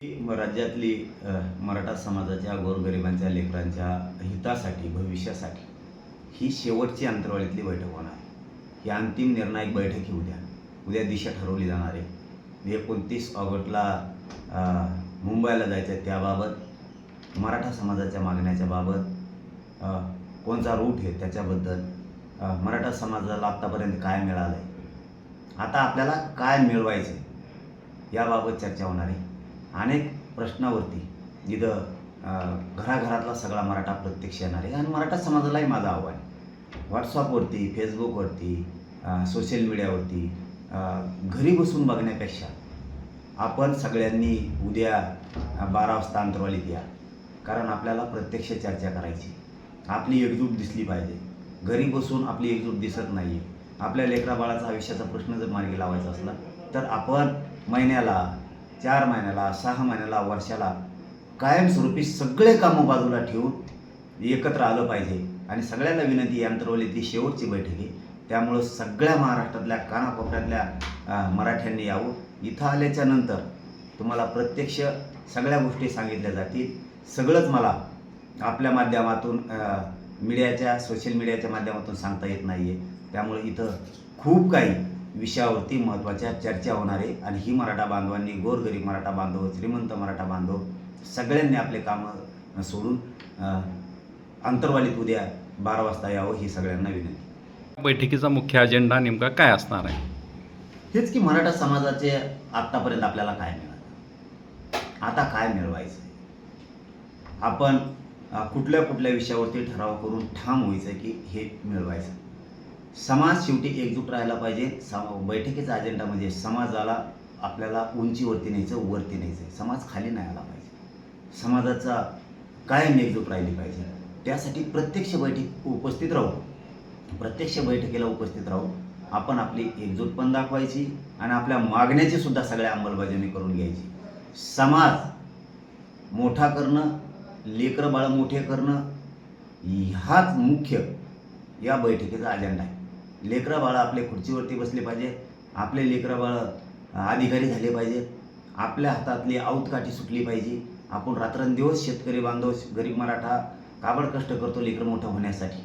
म- राज्यातली मराठा समाजाच्या गोरगरिबांच्या लेकरांच्या हितासाठी भविष्यासाठी ही शेवटची अंतरवाळीतली बैठक होणार आहे. ही अंतिम निर्णायक बैठक ही उद्या. उद्या दिशा ठरवली जाणार आहे. म्हणजे एकोणतीस ऑगस्टला मुंबईला जायचं आहे त्याबाबत मराठा समाजाच्या मागण्याच्या बाबत कोणता रूट आहे त्याच्याबद्दल मराठा समाजाला आत्तापर्यंत काय मिळालं आहे आता आपल्याला काय मिळवायचं आहे याबाबत चर्चा होणार आहे. अनेक प्रश्नावरती. जिथं घराघरातला सगळा मराठा प्रत्यक्ष येणार आहे. आणि मराठा समाजालाही माझं आव्हान व्हॉट्सअपवरती फेसबुकवरती सोशल मीडियावरती घरी बसून बघण्यापेक्षा आपण सगळ्यांनी उद्या बारा वाजता अंतरवालीत या. कारण आपल्याला प्रत्यक्ष चर्चा करायची. आपली एकजूट दिसली पाहिजे. घरी बसून आपली एकजूट दिसत नाही आपल्या लेकराबाळाचा आयुष्याचा प्रश्न जर मार्गी लावायचा असला तर आपण महिन्याला चार महिन्याला सहा महिन्याला वर्षाला कायमस्वरूपी सगळे कामं बाजूला ठेवून एकत्र आलं पाहिजे. आणि सगळ्यांना विनंती आहे, अंतरवलीतली शेवटची बैठक आहे. त्यामुळं सगळ्या महाराष्ट्रातल्या कानाकोपऱ्यातल्या मराठ्यांनी यावं. इथं आल्याच्यानंतर तुम्हाला प्रत्यक्ष सगळ्या गोष्टी सांगितल्या जातील. सगळंच मला आपल्या माध्यमातून मीडियाच्या सोशल मीडियाच्या माध्यमातून सांगता येत नाही आहे त्यामुळे इथं खूप काही विषयावरती महत्त्वाच्या चर्चा होणार आहे. आणि ही मराठा बांधवांनी गोरगरीब मराठा बांधव श्रीमंत मराठा बांधव सगळ्यांनी आपले कामं सोडून अंतरवालीत उद्या बारा वाजता यावं ही सगळ्यांना विनंती. बैठकीचा मुख्य अजेंडा नेमका काय असणार आहे? हेच की मराठा समाजाचे आत्तापर्यंत आपल्याला काय मिळालं? आता काय मिळवायचं? आपण कुठल्या कुठल्या विषयावरती ठराव करून ठाम व्हायचं की हे मिळवायचं? समाज शेवटी एकजूट राहायला पाहिजे. सम बैठकीचा अजेंडा म्हणजे समाजाला आपल्याला उंचीवरती न्यायचं वरती न्यायचं. समाज खाली नाही आला पाहिजे. समाजाचा कायम एकजूट राहिली पाहिजे. त्यासाठी प्रत्यक्ष बैठक उपस्थित राहू. प्रत्यक्ष बैठकीला उपस्थित राहू. आपण आपली एकजूट पण दाखवायची आणि आपल्या मागण्याची सुद्धा सगळ्या अंमलबजावणी करून घ्यायची. समाज मोठा करणं लेकरं बाळ मोठे करणं हाच मुख्य या बैठकीचा अजेंडा आहे. लेकरं बाळं आपले खुर्चीवरती बसले पाहिजे. आपले लेकरं बाळं अधिकारी झाले पाहिजेत आपल्या हातातली आऊतकाठी सुटली पाहिजे. आपण रात्रंदिवस शेतकरी बांधव गरीब मराठा काबड कष्ट करतो लेकरं मोठं होण्यासाठी.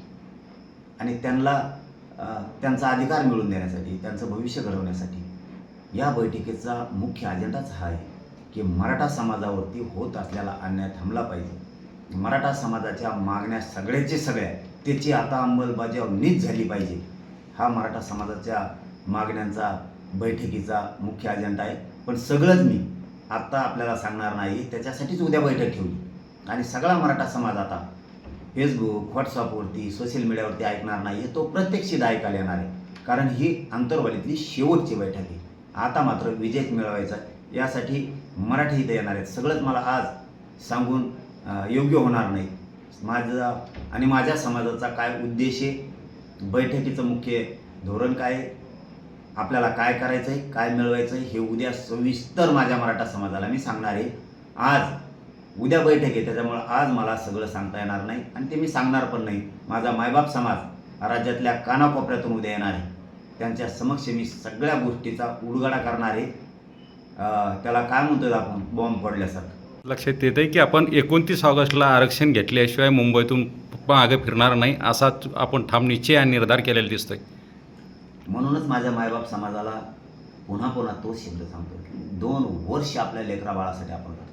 आणि त्यांना त्यांचा अधिकार मिळवून देण्यासाठी त्यांचं भविष्य घडवण्यासाठी. या बैठकीचा मुख्य अजेंडाच हा आहे की मराठा समाजावरती होत असलेला अन्याय थांबला पाहिजे. मराठा समाजाच्या मागण्या सगळ्याचे सगळ्या त्याची आता अंमलबजावणीच झाली पाहिजे. हा मराठा समाजाच्या मागण्यांचा बैठकीचा मुख्य अजेंडा आहे. पण सगळंच मी आत्ता आपल्याला सांगणार नाही त्याच्यासाठीच उद्या बैठक ठेवली. आणि सगळा मराठा समाज आता फेसबुक व्हॉट्सअपवरती सोशल मीडियावरती ऐकणार नाही तो प्रत्यक्षित ऐकायला येणार आहे. कारण ही अंतरवालीतली शेवटची बैठक आहे. आता मात्र विजय मिळवायचा यासाठी मराठी इथं येणार आहेत. सगळंच मला आज सांगून योग्य होणार नाही. माझा आणि माझ्या समाजाचा काय उद्देश आहे बैठकीचं मुख्य धोरण काय आहे? आपल्याला काय करायचं आहे काय मिळवायचं आहे हे उद्या सविस्तर माझ्या मराठा समाजाला मी सांगणार आहे. आज उद्या बैठक आहे त्याच्यामुळं आज मला सगळं सांगता येणार नाही आणि ते मी सांगणार पण नाही. माझा मायबाप समाज राज्यातल्या कानाकोपऱ्यातून उद्या येणार आहे. त्यांच्या समक्ष मी सगळ्या गोष्टीचा उडगाडा करणार आहे. त्याला काय म्हणतो आपण? बॉम्ब पडल्यासारखं लक्षात येत आहे की आपण एकोणतीस ऑगस्टला आरक्षण घेतल्याशिवाय मुंबईतून मागे फिरणार नाही असा आपण ठाम निश्चय आणि निर्धार केलेला दिसतोय. म्हणूनच माझ्या मायबाप समाजाला पुन्हा पुन्हा तोच शब्द सांगतो की दोन वर्ष आपल्या लेकरा बाळासाठी आपण करतो.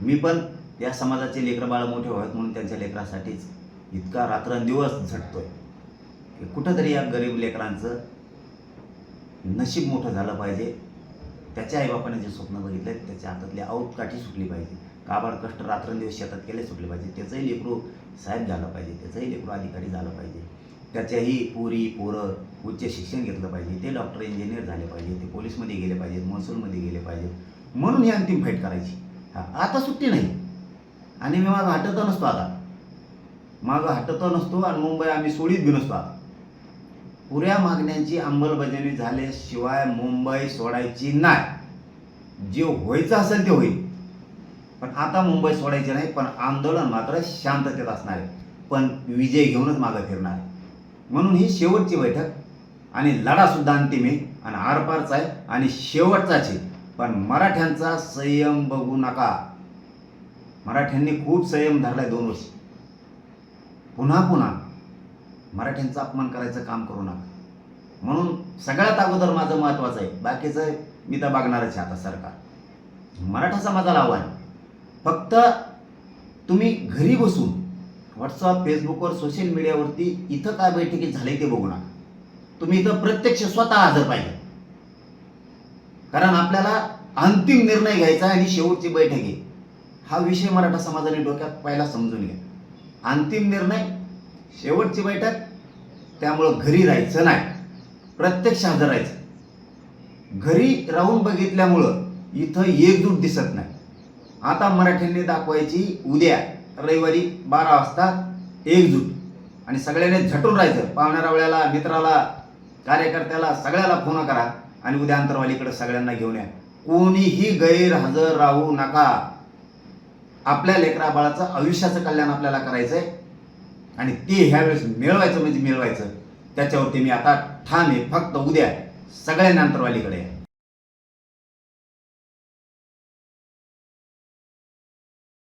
मी पण या समाजाचे लेकरं बाळ मोठे व्हावेत म्हणून त्यांच्या लेकरासाठीच इतका रात्रंदिवस झटतोय की कुठंतरी या गरीब लेकरांचं नशीब मोठं झालं पाहिजे. त्याच्या आईबापाने जे स्वप्न बघितलं त्याच्या हातातली औतकाठी सुटली पाहिजे. काबाड कष्ट रात्रंदिवस शेतात केले सुटले पाहिजे? त्याचंही लेकरू साहेब झालं पाहिजे त्याचंही लेकरू अधिकारी झालं पाहिजे. त्याच्याही पुरी पोरं उच्च शिक्षण घेतलं पाहिजे ते डॉक्टर इंजिनियर झाले पाहिजे ते पोलीसमध्ये गेले पाहिजेत महसूलमध्ये गेले पाहिजेत. म्हणून ही अंतिम फाईट करायची. हा आता सुट्टी नाही. आणि मी माझा हटत नसतो आता. मागं हटत नसतो आणि मुंबई आम्ही सोडीत बी नसतो आता. पुऱ्या मागण्यांची अंमलबजावणी झाल्याशिवाय मुंबई सोडायची नाही. जे व्हायचं असेल ते होईल. पण आता मुंबई सोडायची नाही पण आंदोलन मात्र शांततेत असणार आहे. पण विजय घेऊनच मागं फिरणार आहे. म्हणून ही शेवटची बैठक आणि लढासुद्धा अंतिम आहे आणि आरपारचा आहे आणि शेवटचाच आहे. पण मराठ्यांचा संयम बघू नका. मराठ्यांनी खूप संयम धरलाय दोन वर्ष. पुन्हा पुन्हा मराठ्यांचा अपमान करायचं काम करू नका. म्हणून सगळ्यात अगोदर माझं महत्त्वाचं आहे. बाकीचं मी तर बघणारच आहे आता सरकार. मराठा समाजाला आव्हान. फक्त तुम्ही घरी बसून व्हॉट्सअप फेसबुकवर सोशल मीडियावरती इथं काय बैठकीत झाले ते बघू नका. तुम्ही इथं प्रत्यक्ष स्वतः हजर पाहिजे. कारण आपल्याला अंतिम निर्णय घ्यायचा आहे आणि शेवटची बैठक आहे. हा विषय मराठा समाजाने डोक्यात पहिला समजून घ्या. अंतिम निर्णय शेवटची बैठक त्यामुळं घरी राहायचं नाही. प्रत्यक्ष हजर राहायचं. घरी राहून बघितल्यामुळं इथं एकजूट दिसत नाही. आता मराठ्यांनी दाखवायची उद्या रविवारी बारा वाजता एकजूट. आणि सगळ्यांनी झटून राहायचं. पाहुणाऱ्या वेळेला मित्राला कार्यकर्त्याला सगळ्याला फोन करा आणि उद्या अंतरवालीकडे सगळ्यांना घेऊन या. कोणीही गैरहजर राहू नका. आपल्या लेकरा बाळाचं आयुष्याचं कल्याण आपल्याला करायचं आहे आणि ते ह्यावेळेस मिळवायचं म्हणजे मिळवायचं. त्याच्यावरती मी आता ठाम आहे. फक्त उद्या सगळ्यांना अंतरवालीकडे या.